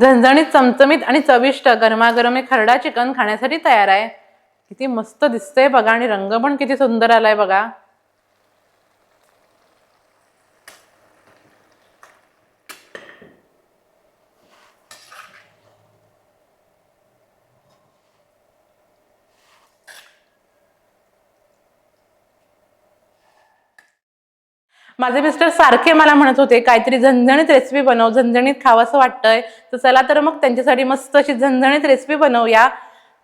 झणझणीत चमचमीत आणि चविष्ट गरमागरम हे खरडा चिकन खाण्यासाठी तयार आहे. किती मस्त दिसतंय बघा आणि रंग पण किती सुंदर आलाय बघा. माझे मिस्टर सारखे मला म्हणत होते काहीतरी झणझणीत रेसिपी बनव झणझणीत खावंसं वाटतंय. तर चला तर मग त्यांच्यासाठी मस्त अशी झणझणीत रेसिपी बनवूया.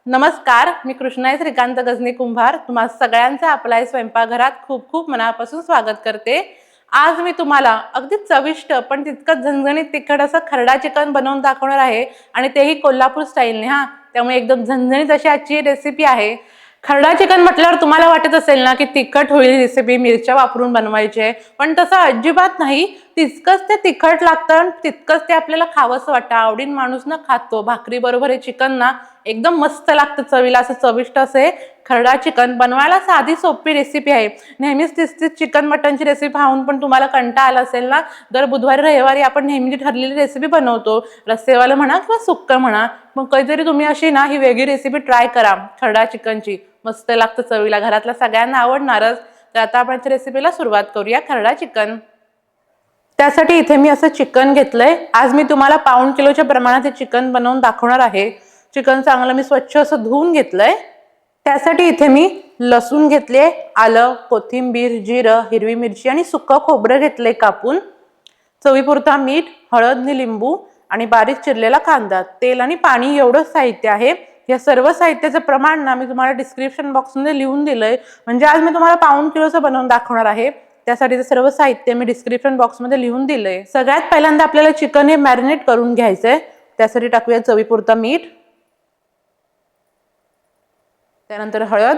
नमस्कार मी कृष्णाई श्रीकांत गजनी कुंभार. तुम्हा सगळ्यांचं आपल्या स्वयंपाकघरात खूप खूप मनापासून स्वागत करते. आज मी तुम्हाला अगदी चविष्ट पण तितकं झणझणीत तिखट असं खरडा चिकन बनवून दाखवणार आहे आणि तेही कोल्हापूर स्टाईलने हा. त्यामुळे एकदम झणझणीत अशी आजची रेसिपी आहे. खरडा चिकन म्हटल्यावर तुम्हाला वाटत असेल ना की तिखट होईल रेसिपी मिरच्या वापरून बनवायची आहे पण तसं अजिबात नाही. तितकंच ते तिखट लागतं आणि तितकंच ते आपल्याला खावंसं वाटतं. आवडीन माणूस ना खातो. भाकरी बरोबर हे चिकन ना एकदम मस्त लागतं चवीला. असं चविष्ट असे खरडा चिकन. बनवायला साधी सोपी रेसिपी आहे. नेहमीच तीच तीच चिकन मटनची रेसिपी पाहून पण तुम्हाला कंटाळा आला असेल ना? दर बुधवारी रविवारी आपण नेहमी ठरलेली रेसिपी बनवतो. रस्सेवालं म्हणा किंवा सुक्कं म्हणा. मग कधीतरी तुम्ही अशी ना ही वेगळी रेसिपी ट्राय करा. खरडा चिकनची. मस्त लागतं चवीला. घरातल्या सगळ्यांना आवडणारच. तर आता आपण रेसिपीला सुरुवात करूया. खरडा चिकन. त्यासाठी इथे मी असं चिकन घेतलंय. आज मी तुम्हाला पाऊण किलोच्या प्रमाणात हे चिकन बनवून दाखवणार आहे. चिकन चांगलं मी स्वच्छ असं धुवून घेतलंय. त्यासाठी इथे मी लसूण घेतले आलं कोथिंबीर जिरं हिरवी मिरची आणि सुकं खोबरं घेतलंय कापून. चवीपुरता मीठ हळद नि लिंबू आणि बारीक चिरलेला कांदा. तेल आणि पाणी एवढंच साहित्य आहे. या सर्व साहित्याचं प्रमाण ना मी तुम्हाला डिस्क्रिप्शन बॉक्समध्ये लिहून दिलंय. म्हणजे आज मी तुम्हाला पाऊण किलोचं बनवून दाखवणार आहे. त्यासाठी सर्व साहित्य मी डिस्क्रिप्शन बॉक्समध्ये लिहून दिलंय. सगळ्यात पहिल्यांदा आपल्याला चिकन हे मॅरिनेट करून घ्यायचंय. त्यासाठी टाकूया चवीपुरता मीठ. त्यानंतर हळद.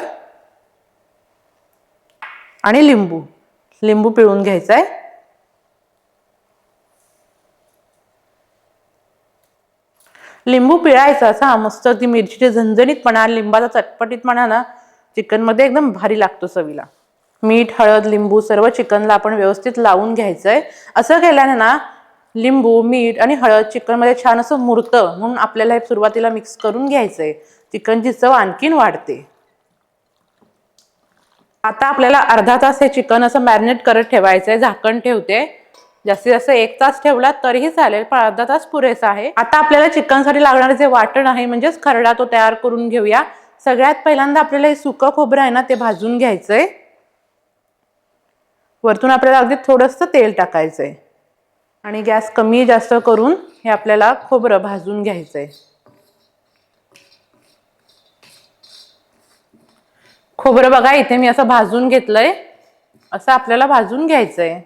आणि लिंबू. लिंबू पिळून घ्यायचा आहे लिंबू पिळायचा असा मस्त ती मिरचीचे झणझणीतपणा लिंबाचा चटपटीतपणा ना चिकनमध्ये एकदम भारी लागतो चवीला. मीठ हळद लिंबू सर्व चिकनला आपण व्यवस्थित लावून घ्यायचंय. असं केल्याने ना लिंबू मीठ आणि हळद चिकनमध्ये छान असं मुरतं म्हणून आपल्याला हे सुरुवातीला मिक्स करून घ्यायचंय. चिकनची चव आणखीन वाढते. आता आपल्याला अर्धा तास हे चिकन असं मॅरिनेट करत ठेवायचंय. झाकण ठेवते. जास्तीत जास्त एक तास ठेवला तरीही चालेल पण अर्धा तास पुरेसा आहे. आता आपल्याला चिकनसाठी लागणारे जे वाटण आहे म्हणजेच खरडा तो तयार करून घेऊया. सगळ्यात पहिल्यांदा आपल्याला हे सुकं खोबरं आहे ना ते भाजून घ्यायचंय. वरतून आपल्याला अगदी थोडंसं तेल टाकायचंय. आणि गॅस कमी जास्त करून हे आपल्याला खोबरं भाजून घ्यायचं आहे खोबरं बघा इथे मी असं भाजून घेतलंय. असं आपल्याला भाजून घ्यायचं आहे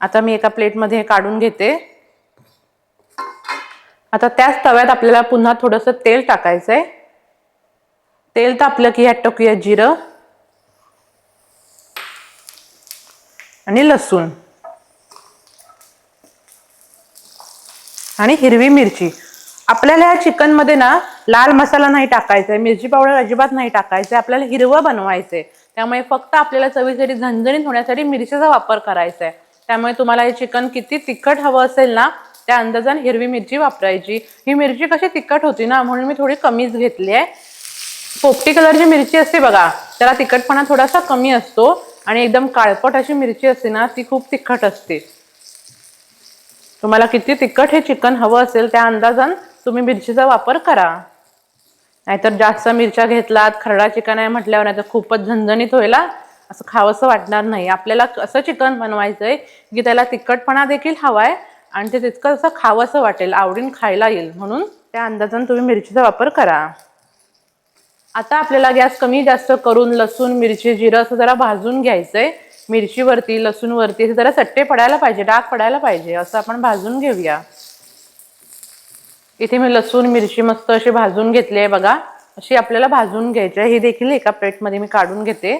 आता मी एका प्लेटमध्ये हे काढून घेते. आता त्याच तव्यात आपल्याला पुन्हा थोडंसं तेल टाकायचं आहे तेल तापलं की ह्यात टाकूया जिरं. आणि लसूण. आणि हिरवी मिरची. आपल्याला या चिकनमध्ये ना लाल मसाला नाही टाकायचा आहे मिरची पावडर अजिबात नाही टाकायचं आपल्याला हिरवं बनवायचंय. त्यामुळे फक्त आपल्याला चवीसाठी झणझणीत होण्यासाठी मिरचीचा वापर करायचा आहे त्यामुळे तुम्हाला हे चिकन किती तिखट हवं असेल ना त्या अंदाजाने हिरवी मिरची वापरायची. ही मिरची कशी तिखट होती ना म्हणून मी थोडी कमीच घेतली आहे पोपटी कलरची मिरची असते बघा त्याला तिखटपणा थोडासा कमी असतो. आणि एकदम काळपट अशी मिरची असते ना ती खूप तिखट असते. तुम्हाला किती तिखट हे चिकन हवं असेल त्या अंदाजान तुम्ही मिरचीचा वापर करा. नाहीतर जास्त मिरच्या घेतलात खरडा चिकन आहे म्हटल्यावर नाही तर खूपच झणझणीत होईल असं खावंसं वाटणार नाही. आपल्याला असं चिकन बनवायचं आहे की त्याला तिखटपणा देखील हवाय आणि ते तितकं असं खावंसं वाटेल आवडीन खायला येईल म्हणून त्या अंदाजान तुम्ही मिरचीचा वापर करा. आता आपल्याला गॅस कमी जास्त करून लसूण मिरची जिरं असं जरा भाजून घ्यायचंय. मिरचीवरती लसूणवरती असे जरा चट्टे पडायला पाहिजे डाग पडायला पाहिजे असं आपण भाजून घेऊया. इथे मी लसूण मिरची मस्त अशी भाजून घेतली आहे बघा. अशी आपल्याला भाजून घ्यायची आहे. ही देखील एका प्लेटमध्ये मी काढून घेते.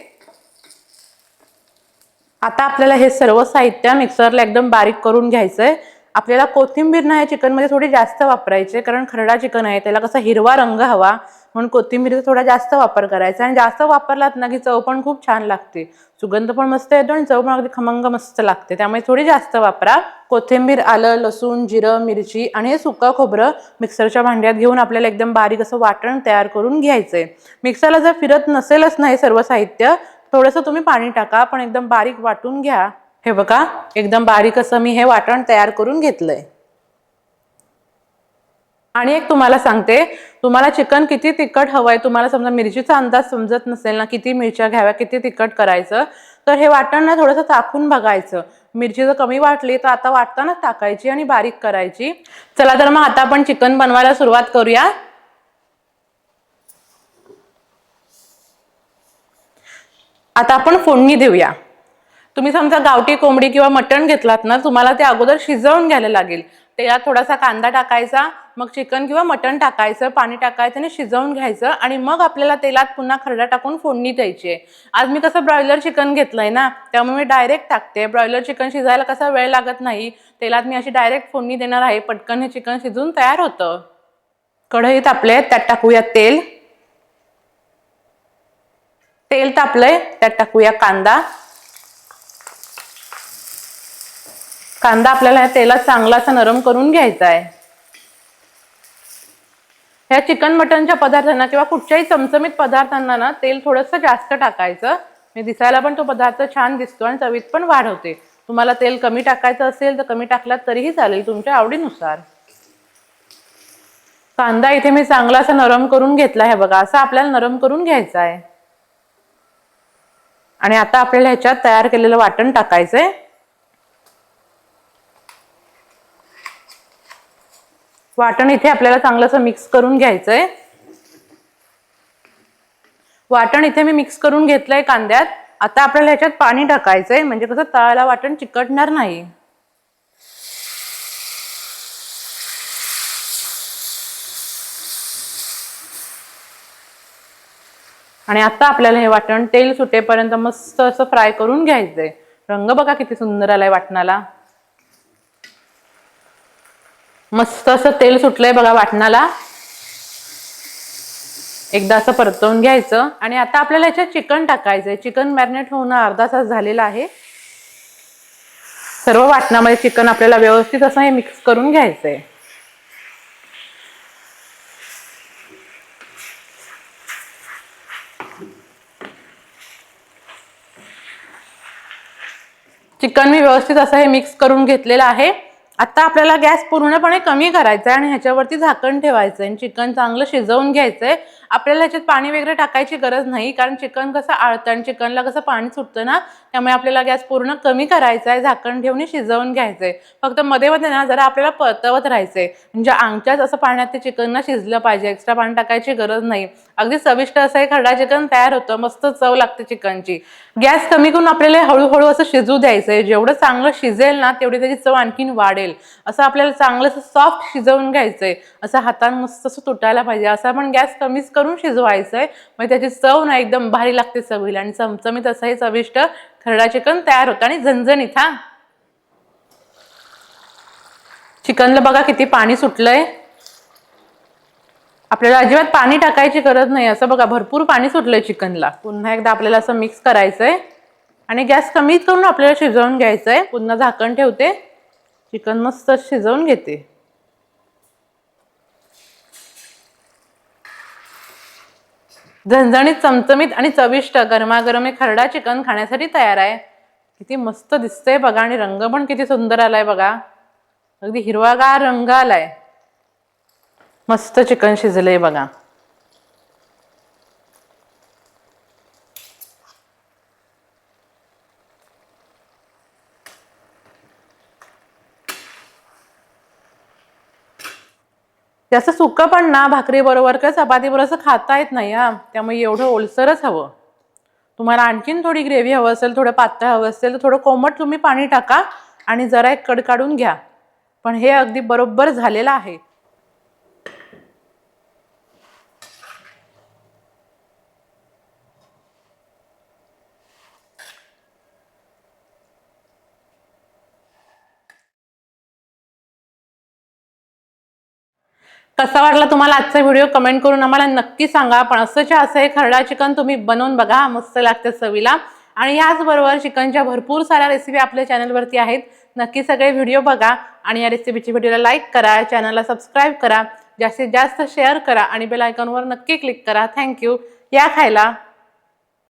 आता आपल्याला हे सर्व साहित्य मिक्सरला एकदम बारीक करून घ्यायचंय. आपल्याला कोथिंबीर ना या चिकनमध्ये थोडी जास्त वापरायची कारण खरडा चिकन आहे त्याला कसा हिरवा रंग हवा. म्हणून कोथिंबीरचा थोडा जास्त वापर करायचा आणि जास्त वापरलात ना की चव पण खूप छान लागते. सुगंध पण मस्त येतो आणि चव पण अगदी खमंग मस्त लागते. त्यामुळे थोडी जास्त वापरा. कोथिंबीर आलं लसूण जिरं मिरची आणि हे सुकं खोबरं मिक्सरच्या भांड्यात घेऊन आपल्याला एकदम बारीक असं वाटण तयार करून घ्यायचंय. मिक्सरला जर फिरत नसेलच नाही सर्व साहित्य थोडंसं तुम्ही पाणी टाका पण एकदम बारीक वाटून घ्या. हे बघा एकदम बारीक असं मी हे वाटण तयार करून घेतलंय. आणि एक तुम्हाला सांगते तुम्हाला चिकन किती तिखट हवं आहे तुम्हाला समजा मिरचीचा अंदाज समजत नसेल ना किती मिरच्या घ्याव्या किती तिखट करायचं तर हे वाटण थोडंसं चाखून बघायचं. मिरची जर कमी वाटली तर आता वाटतानाच टाकायची आणि बारीक करायची. चला तर मग आता आपण चिकन बनवायला सुरुवात करूया. आता आपण फोडणी देऊया. तुम्ही समजा गावठी कोंबडी किंवा मटण घेतलात ना तुम्हाला ते अगोदर शिजवून घ्यायला लागेल. त्याला थोडासा कांदा टाकायचा मग चिकन किंवा मटण टाकायचं पाणी टाकायचं आणि शिजवून घ्यायचं आणि मग आपल्याला तेलात पुन्हा खरडा टाकून फोडणी द्यायची. आहे आज मी कसं ब्रॉयलर चिकन घेतलंय ना त्यामुळे मी डायरेक्ट टाकते. ब्रॉयलर चिकन शिजायला कसा वेळ लागत नाही तेलात मी अशी डायरेक्ट फोडणी देणार आहे. पटकन हे चिकन शिजून तयार होतं. कढईत आपले त्यात टाकूया तेल. तेल तापलंय त्यात टाकूया कांदा. कांदा आपल्याला या तेलात चांगला असा नरम करून घ्यायचा आहे ह्या चिकन मटनच्या पदार्थांना किंवा कुठच्याही चमचमीत पदार्थांना ना तेल थोडंसं जास्त टाकायचं. म्हणजे दिसायला पण तो पदार्थ छान दिसतो आणि चवीत पण वाढवते. तुम्हाला तेल कमी टाकायचं असेल तर कमी टाकलात तरीही चालेल तुमच्या आवडीनुसार. कांदा इथे मी चांगला असा नरम करून घेतला आहे बघा. असा आपल्याला नरम करून घ्यायचा आहे आणि आता आपल्याला ह्याच्यात तयार केलेलं वाटण टाकायचंय. वाटण इथे आपल्याला चांगलं असं मिक्स करून घ्यायचंय. वाटण इथे मी मिक्स करून घेतलंय कांद्यात. आता आपल्याला ह्याच्यात पाणी टाकायचंय. म्हणजे कसं तळाला वाटण चिकटणार नाही. आणि आता आपल्याला हे वाटण तेल सुटेपर्यंत मस्त असं फ्राय करून घ्यायचंय. रंग बघा किती सुंदर आलाय वाटणाला. मस्त असं तेल सुटलंय बघा वाटणाला. एकदा असं परतवून घ्यायचं. आणि आता आपल्याला याच्यात चिकन टाकायचंय. चिकन मॅरिनेट होऊन अर्धा तास झालेला आहे. सर्व वाटणामध्ये चिकन आपल्याला व्यवस्थित असं हे मिक्स करून घ्यायचंय. चिकन मी व्यवस्थित असं हे मिक्स करून घेतलेलं आहे. आता आपल्याला गॅस पूर्णपणे कमी करायचा आहे आणि ह्याच्यावरती झाकण ठेवायचं आहे आणि चिकन चांगलं शिजवून घ्यायचं आहे आपल्याला ह्याच्यात पाणी वगैरे टाकायची गरज नाही कारण चिकन कसं आळतं आणि चिकनला कसं पाणी सुटतं ना त्यामुळे आपल्याला गॅस पूर्ण कमी करायचा आहे झाकण ठेवून शिजवून घ्यायचं आहे फक्त मध्ये मध्ये ना जरा आपल्याला परतवत राहायचं आहे म्हणजे आमच्याच असं पाण्यात ते चिकन ना शिजलं पाहिजे एक्स्ट्रा पाणी टाकायची गरज नाही. अगदी चविष्ट असं हे खरडा चिकन तयार होतं. मस्त चव लागते चिकनची. गॅस कमी करून आपल्याला हळूहळू असं शिजू द्यायचं आहे जेवढं चांगलं शिजेल ना तेवढी त्याची चव आणखीन वाढेल. असं आपल्याला चांगलं असं सॉफ्ट शिजवून घ्यायचं आहे असं हातानं मस्त असं तुटायला पाहिजे. असं आपण गॅस कमीच करून शिजवायचंय. मग त्याची चव ना एकदम भारी लागते चवीला. आणि चमचमीत असं हे चविष्ट खरडा चिकन तयार होतं. आणि झणझणीत हा. चिकनला बघा किती पाणी सुटलंय. आपल्याला अजिबात पाणी टाकायची गरज नाही. असं बघा भरपूर पाणी सुटलंय चिकनला. पुन्हा एकदा आपल्याला असं मिक्स करायचंय. आणि गॅस कमीत करून आपल्याला शिजवून घ्यायचं आहे पुन्हा झाकण ठेवते. चिकन मस्त शिजवून घेते. झणझणीत चमचमीत आणि चविष्ट गरमागरम हे खरडा चिकन खाण्यासाठी तयार आहे. किती मस्त दिसतंय बघा आणि रंग पण किती सुंदर आलाय बघा. अगदी हिरवागार रंग आलाय. मस्त चिकन शिजलंय बघा. त्याचं सुकं पण ना भाकरी बरोबर चपातीबरोबर असं खाता येत नाही हा. त्यामुळे एवढं ओलसरच हवं. तुम्हाला आणखीन थोडी ग्रेव्ही हवं असेल थोडं पातळ हवं असेल तर थोडं कोमट तुम्ही पाणी टाका आणि जरा एक कड काढून घ्या. पण हे अगदी बरोबर झालेलं आहे. कसा वाटला तुम्हाला आजचा व्हिडिओ? कमेंट करून आम्हाला नक्की सांगा. पण असंच्या असं हे खरडा चिकन तुम्ही बनवून बघा. मस्त लागते चवीला. आणि याचबरोबर चिकनच्या भरपूर साऱ्या रेसिपी आपल्या चॅनलवरती आहेत. नक्की सगळे व्हिडिओ बघा. आणि या रेसिपीची व्हिडिओला लाईक करा. चॅनलला सबस्क्राईब करा. जास्तीत जास्त शेअर करा. आणि बेल आयकॉनवर नक्की क्लिक करा. थँक्यू या खायला.